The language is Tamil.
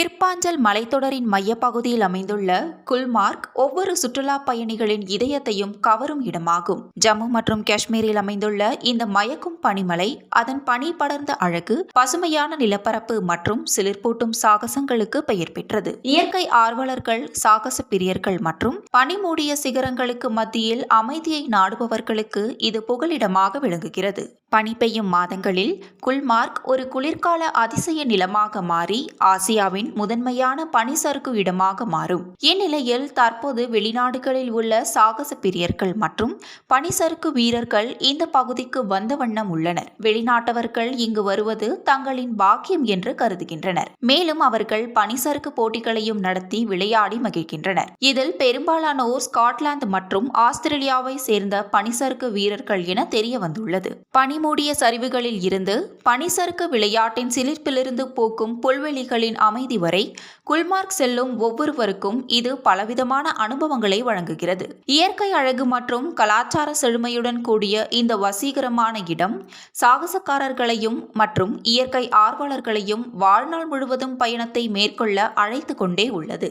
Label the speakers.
Speaker 1: பிற்பாஞ்சல் மலைத்தொடரின் மையப்பகுதியில் அமைந்துள்ள குல்மார்க் ஒவ்வொரு சுற்றுலா பயணிகளின் இதயத்தையும் கவரும் இடமாகும். ஜம்மு மற்றும் காஷ்மீரில் அமைந்துள்ள இந்த மயக்கும் பனிமலை அதன் பனி படர்ந்த அழகு பசுமையான நிலப்பரப்பு மற்றும் சிலிர்ப்பூட்டும் சாகசங்களுக்கு பெயர் பெற்றது. இயற்கை ஆர்வலர்கள் சாகச பிரியர்கள் மற்றும் பனிமூடிய சிகரங்களுக்கு மத்தியில் அமைதியை நாடுபவர்களுக்கு இது புகலிடமாக விளங்குகிறது. பனி பெய்யும் மாதங்களில் குல்மார்க் ஒரு குளிர்கால அதிசய நிலமாக மாறி ஆசியாவின் முதன்மையான பனி சறுக்கு இடமாக மாறும். இந்நிலையில் தற்போது வெளிநாடுகளில் உள்ள சாகச பிரியர்கள் மற்றும் பனிசறுக்கு வீரர்கள் இந்த பகுதிக்கு வந்த வண்ணம் உள்ளனர். வெளிநாட்டவர்கள் இங்கு வருவது தங்களின் பாக்கியம் என்று கருதுகின்றனர். மேலும் அவர்கள் பனிசறுக்கு போட்டிகளையும் நடத்தி விளையாடி மகிழ்கின்றனர். இதில் பெரும்பாலானோர் ஸ்காட்லாந்து மற்றும் ஆஸ்திரேலியாவை சேர்ந்த பனிசறுக்கு வீரர்கள் என தெரிய வந்துள்ளது பனிமூடிய சரிவுகளில் இருந்து பனிசறுக்கு விளையாட்டின் சிலிர்ப்பிலிருந்து போக்கும் புல்வெளிகளின் அமைதி வரை குல்மார்க் செல்லும் ஒவ்வொருவருக்கும் இது பலவிதமான அனுபவங்களை வழங்குகிறது. இயற்கை அழகு மற்றும் கலாச்சார செழுமையுடன் கூடிய இந்த வசீகரமான இடம் சாகசக்காரர்களையும் மற்றும் இயற்கை ஆர்வலர்களையும் வாழ்நாள் முழுவதும் பயணத்தை மேற்கொள்ள அழைத்து கொண்டே உள்ளது.